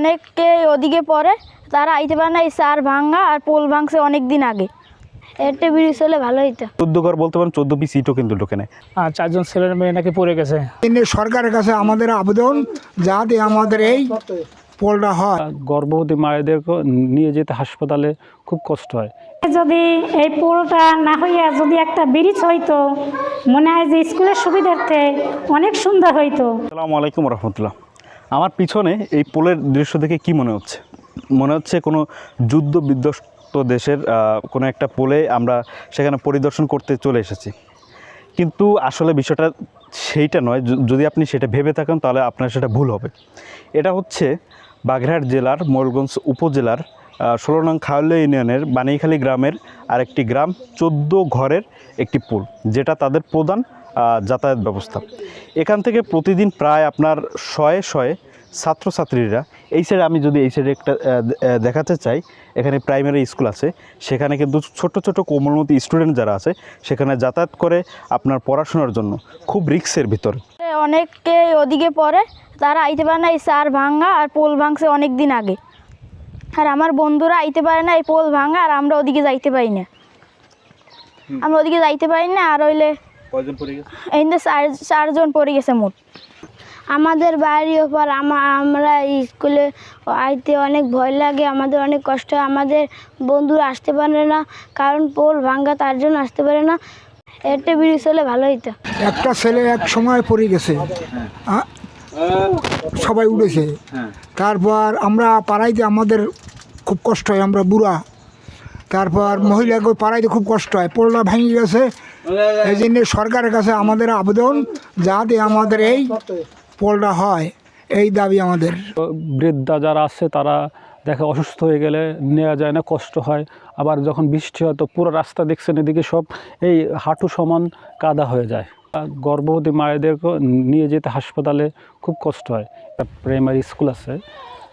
অনেকে ওদিকে পড়ে তারা আইতে পারে না এই সার ভাঙ্গা আর পোল ভাঙছে অনেক দিন আগে একটা ব্রিজ হলে ভালো হইতো। চোদ্দ ঘর বলতে পারেন চোদ্দ পিস ইটও কিন্তু ঢোকে নেয় আর চারজন ছেলের মেয়ে নাকি পড়ে গেছে। সরকারের কাছে আমাদের আবেদন যাতে আমাদের এই পোলটা হয়। গর্ভবতী মায়েদেরকে নিয়ে যেতে হাসপাতালে খুব কষ্ট হয়। যদি এই পুরোটা না হইয়া যদি একটা ব্রিজ হইতো মনে হয় যে স্কুলের সুবিধার্থে অনেক সুন্দর হইতো। আসসালামু আলাইকুম রহমতুল্লাহ। আমার পিছনে এই পোলের দৃশ্য দেখে কি মনে হচ্ছে? মনে হচ্ছে কোনো যুদ্ধ বিধ্বস্ত দেশের কোনো একটা পোলে আমরা সেখানে পরিদর্শন করতে চলে এসেছি। কিন্তু আসলে বিষয়টা সেইটা নয়। যদি আপনি সেটা ভেবে থাকেন তাহলে আপনার সেটা ভুল হবে। এটা হচ্ছে বাগেরহাট জেলার মোরগঞ্জ উপজেলার ষোলো নং খাওয়ালে ইউনিয়নের বানিখালী গ্রামের আরেকটি গ্রাম চোদ্দ ঘরের একটি পুল, যেটা তাদের প্রধান যাতায়াত ব্যবস্থা। এখান থেকে প্রতিদিন প্রায় আপনার শয়ে শয়ে ছাত্রছাত্রীরা, এই সাইডে আমি যদি এই সাইডে একটা দেখাতে চাই, এখানে প্রাইমারি স্কুল আছে, সেখানে কিন্তু ছোট ছোট কোমলমতি স্টুডেন্ট যারা আছে, সেখানে যাতায়াত করে আপনার পড়াশোনার জন্য খুব রিক্সের ভিতর। অনেকে ওদিকে পড়ে, তারা আইতে পারে না এই সার ভাঙ্গা আর পোল ভাঙছে অনেক দিন আগে। আর আমার বন্ধুরা আইতে পারে না এই পোল ভাঙা আর আমরা ওদিকে যাইতে পারি না। আমরা ওদিকে যাইতে পারি না আর হইলে কয়জন পড়ে গেছে? এই যে চার চারজন পড়ে গেছে মোট। আমাদের বাড়ির ওপর আমা- আমরা স্কুলে আইতে অনেক ভয় লাগে আমাদের অনেক কষ্ট হয় আমাদের বন্ধুরা আসতে পারে না কারণ পোল ভাঙ্গা তার জন্য আসতে পারে না। একটা ব্রিজ হলে ভালো হতো একটা ছেলে এক সময় পড়ে গেছে। আ- সবাই উঠেছে। তারপর আমরা পাড়াইতে আমাদের খুব কষ্ট হয় আমরা বুড়া। তারপর মহিলাকে পাড়াইতে খুব কষ্ট হয় পোলটা ভেঙে গেছে। এই জন্য সরকারের কাছে আমাদের আবেদন যাতে আমাদের এই পোলটা হয়। এই দাবি আমাদের। বৃদ্ধা যারা আছে তারা দেখে অসুস্থ হয়ে গেলে নেওয়া যায় না কষ্ট হয়। আবার যখন বৃষ্টি হয় তো পুরো রাস্তা দেখছেন এদিকে সব এই হাঁটু সমান কাদা হয়ে যায়। গর্ভবতী মায়েদেরকে নিয়ে যেতে হাসপাতালে খুব কষ্ট হয়। প্রাইমারি স্কুল আছে।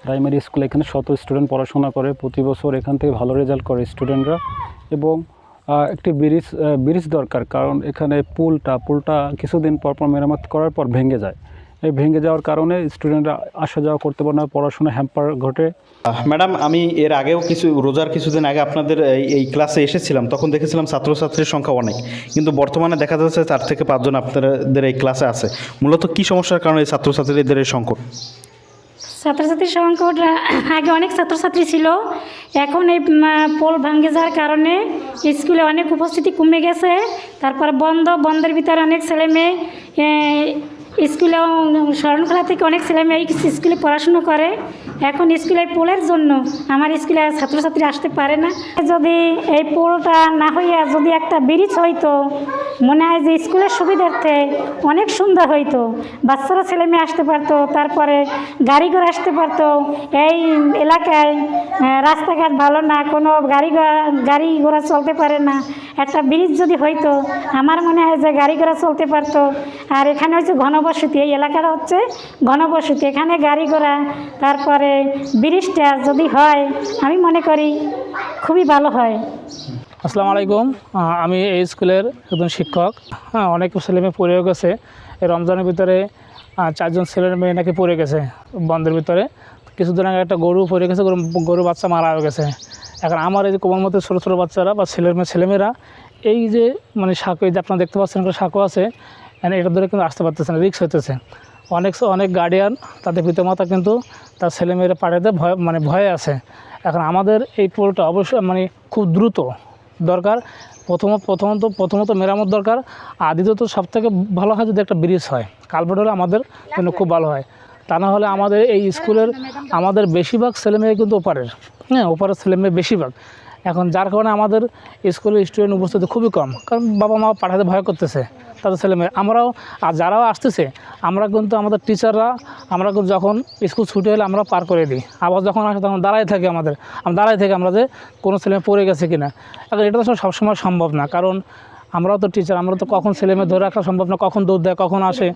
প্রাইমারি স্কুলে এখানে শত স্টুডেন্ট পড়াশোনা করে, প্রতি বছর এখান থেকে ভালো রেজাল্ট করে স্টুডেন্টরা এবং একটি ব্রিজ ব্রিজ দরকার, কারণ এখানে পুলটা পুলটা কিছুদিন পরপর পর মেরামত করার পর ভেঙে যায়। ভেঙে যাওয়ার কারণে স্টুডেন্টরা আসা যাওয়া করতে পারে না পড়াশোনা হ্যাম্পার ঘটে। ম্যাডাম আমি এর আগেও কিছু রোজার কিছুদিন আগে আপনাদের এই এই ক্লাসে এসেছিলাম তখন দেখেছিলাম ছাত্রছাত্রীর সংখ্যা অনেক। কিন্তু বর্তমানে দেখা যাচ্ছে চার থেকে পাঁচজন আপনাদের এই ক্লাসে আছে। মূলত কি সমস্যার কারণে এই ছাত্রছাত্রীদের এই সংকট? ছাত্রছাত্রীর সংকট আগে অনেক ছাত্রছাত্রী ছিল। এখন এই পোল ভাঙ্গে যাওয়ার কারণে স্কুলে অনেক উপস্থিতি কমে গেছে। তারপর বন্ধ বন্ধের ভিতরে অনেক ছেলে মেয়ে এ, স্কুলেও শরণখোলা থেকে অনেক ছেলে মেয়ে স্কুলে পড়াশুনো করে। এখন স্কুলে পোলের জন্য আমার স্কুলে ছাত্রছাত্রী আসতে পারে না। যদি এই পোলটা না হইয়া যদি একটা ব্রিজ হইতো মনে হয় যে স্কুলের সুবিধার্থে অনেক সুন্দর হইতো। বাচ্চারা ছেলে মেয়ে আসতে পারতো, তারপরে গাড়ি ঘোড়া আসতে পারতো। এই এলাকায় রাস্তাঘাট ভালো না, কোনো গাড়ি গাড়ি ঘোড়া চলতে পারে না। একটা ব্রিজ যদি হইতো, আমার মনে হয় যে গাড়ি ঘোড়া চলতে পারতো। আর এখানে হচ্ছে ঘনবসতি, এই এলাকাটা হচ্ছে ঘনবসতি। এখানে গাড়ি ঘোড়া, তারপরে ব্রিজটা যদি হয়, আমি মনে করি খুবই ভালো হয়। আসসালামু আলাইকুম। আমি এই স্কুলের একজন শিক্ষক। হ্যাঁ অনেক ছেলে মেয়ে পড়েও গেছে। এই রমজানের ভিতরে চারজন ছেলের মেয়ে নাকি পড়ে গেছে বন্ধের ভিতরে। কিছুদিন আগে একটা গরু পড়ে গেছে, গরু গরু বাচ্চা মারা হয়ে গেছে। এখন আমার এই যে কোমল মতো ছোটো ছোটো বাচ্চারা বা ছেলের মেয়ে ছেলেমেয়েরা এই যে মানে সাঁকো, এই যে আপনারা দেখতে পাচ্ছেন একটা সাঁকো আছে মানে এটা ধরে কিন্তু আসতে পারতেছে না রিক্স হইতেছে। অনেক অনেক গার্ডিয়ান তাদের পিতামাতা কিন্তু তার ছেলেমেয়েরা পাঠাতে ভয় মানে ভয়ে আছে। এখন আমাদের এই পোলটা অবশ্যই মানে খুব দ্রুত দরকার। প্রথম প্রথমত প্রথমত মেরামত দরকার। আর দ্বিতীয়ত সব থেকে ভালো হয় যদি একটা ব্রিজ হয়। কালভার্ট হলে আমাদের জন্য খুব ভালো হয়। তা না হলে আমাদের এই স্কুলের আমাদের বেশিরভাগ ছেলেমেয়ে কিন্তু ওপারের। হ্যাঁ ওপারের ছেলেমেয়ে বেশিরভাগ। এখন যার কারণে আমাদের স্কুলে স্টুডেন্ট উপস্থিত খুবই কম। কারণ বাবা মা পাঠাতে ভয় করতেছে তাদের ছেলেমেয়ে আমরাও, আর যারাও আসতেছে, আমরা কিন্তু আমাদের টিচাররা আমরা যখন স্কুল ছুটি হলে আমরা পার করে দিই। আবার যখন আসে তখন দাঁড়াই থাকে আমাদের। দাঁড়াই থাকে আমরা যে কোনো ছেলেমেয়ে পড়ে গেছে কিনা। এখন এটা তো সবসময় সম্ভব না। কারণ আমরাও তো টিচার আমরা তো কখন ছেলে মেয়ে ধরে রাখা সম্ভব না, কখন দৌড় দেয়, কখন আসে।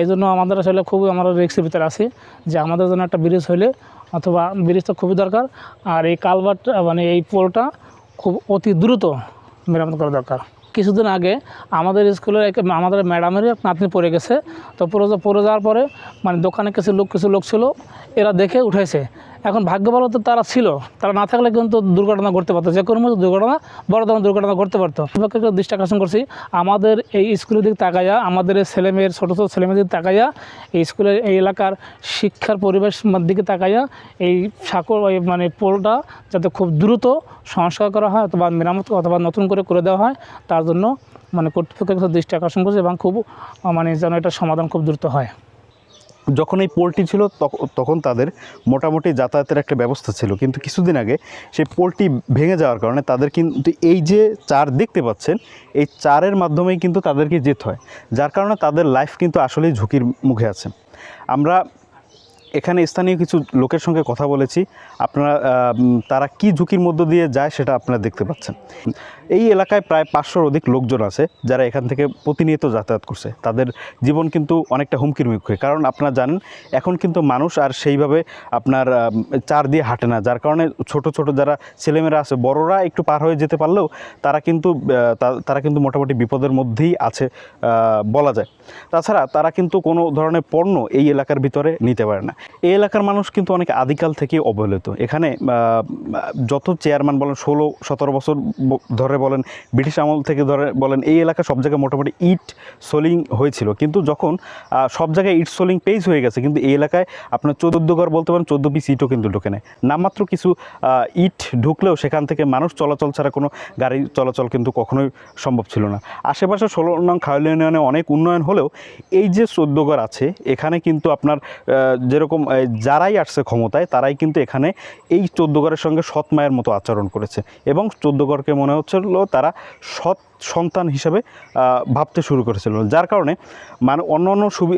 এই জন্য আমাদের আসলে খুবই, আমরা রিক্সের ভিতরে আছি যে আমাদের জন্য একটা ব্রিজ হইলে অথবা ব্রিজ তো খুবই দরকার। আর এই কালভার্ট মানে এই পোলটা খুব অতি দ্রুত মেরামত করা দরকার। কিছুদিন আগে আমাদের স্কুলের এক, আমাদের ম্যাডামেরই নাতনি পড়ে গেছে। তো পড়ে পড়ে যাওয়ার পরে মানে দোকানে কিছু লোক কিছু লোক ছিল, এরা দেখে উঠেছে এখন ভাগ্য ভালো তো তারা ছিল। তারা না থাকলে কিন্তু দুর্ঘটনা ঘটতে পারতো। যে কোনো মতো দুর্ঘটনা, বড় ধরনের দুর্ঘটনা ঘটতে পারতো। একটা দৃষ্টি আকর্ষণ করছি। আমাদের এই স্কুলের দিকে তাকাইয়া, আমাদের ছেলেমেয়ের ছোটো ছোটো ছেলেমেয়ের তাকাইয়া, এই স্কুলের এই এলাকার শিক্ষার পরিবেশ দিকে তাকাইয়া, এই সাঁকর মানে পোলটা যাতে খুব দ্রুত সংস্কার করা হয় অথবা মেরামত অথবা নতুন করে করে দেওয়া হয়, তার জন্য মানে কর্তৃপক্ষের দৃষ্টি আকর্ষণ করছে এবং খুব মানে যেন এটা সমাধান খুব দ্রুত হয়। যখন এই পোলটি ছিল, তখ- তখন তাদের মোটামুটি যাতায়াতের একটা ব্যবস্থা ছিল। কিন্তু কিছুদিন আগে সেই পোলটি ভেঙে যাওয়ার কারণে তাদের কিন্তু এই যে চার দেখতে পাচ্ছেন, এই চারের মাধ্যমেই কিন্তু তাদেরকে যেতে হয়। যার কারণে তাদের লাইফ কিন্তু আসলেই ঝুঁকির মুখে আছে। আমরা এখানে স্থানীয় কিছু লোকের সঙ্গে কথা বলেছি। আপনারা তারা কি ঝুঁকির মধ্য দিয়ে যায় সেটা আপনারা দেখতে পাচ্ছেন। এই এলাকায় প্রায় পাঁচশোর অধিক লোকজন আছে যারা এখান থেকে প্রতিনিয়ত যাতায়াত করছে। তাদের জীবন কিন্তু অনেকটা হুমকির মুখে। কারণ আপনারা জানেন, এখন কিন্তু মানুষ আর সেইভাবে আপনার চার দিয়ে হাঁটে না। যার কারণে ছোট ছোট যারা ছেলেমেয়েরা আছে, বড়রা একটু পার হয়ে যেতে পারলেও তারা কিন্তু তারা কিন্তু মোটামুটি বিপদের মধ্যেই আছে বলা যায়। তাছাড়া তারা কিন্তু কোনো ধরনের পণ্য এই এলাকার ভিতরে নিতে পারে না। এই এলাকার মানুষ কিন্তু অনেক আদিকাল থেকে অবহেলিত। এখানে যত চেয়ারম্যান বলেন, ষোলো, সতেরো বছর ধরে বলেন, ব্রিটিশ আমল থেকে ধরে বলেন, এই এলাকা সব জায়গায় মোটামুটি ইট সোলিং হয়েছিল। কিন্তু যখন সব জায়গায় ইট সোলিং পেজ হয়ে গেছে, কিন্তু এই এলাকায় আপনার চোদ্দ ঘর বলতে পারেন, চোদ্দ পিস ইটও কিন্তু ঢোকে নেয় নামমাত্র কিছু ইট ঢুকলেও সেখান থেকে মানুষ চলাচল ছাড়া কোনো গাড়ি চলাচল কিন্তু কখনোই সম্ভব ছিল না। আশেপাশে ষোলো নং খায়ল ইউনিয়নে অনেক উন্নয়ন হলেও এই যে চোদ্দগড় আছে, এখানে কিন্তু আপনার যেরকম আহ, যারাই আসছে ক্ষমতায় তারাই কিন্তু এখানে এই চোদ্দগড়ের সঙ্গে সৎ মায়ের মতো আচরণ করেছে। এবং চোদ্দগড়কে মনে হচ্ছিল তারা সৎ সন্তান হিসাবে ভাবতে শুরু করেছিল। যার কারণে মানে অন্য অন্য সুবি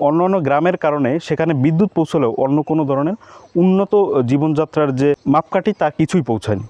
অন্য অন্য গ্রামের কারণে সেখানে বিদ্যুৎ পৌঁছলেও অন্য কোনো ধরনের উন্নত জীবনযাত্রার যে মাপকাঠি তা কিছুই পৌঁছায়নি।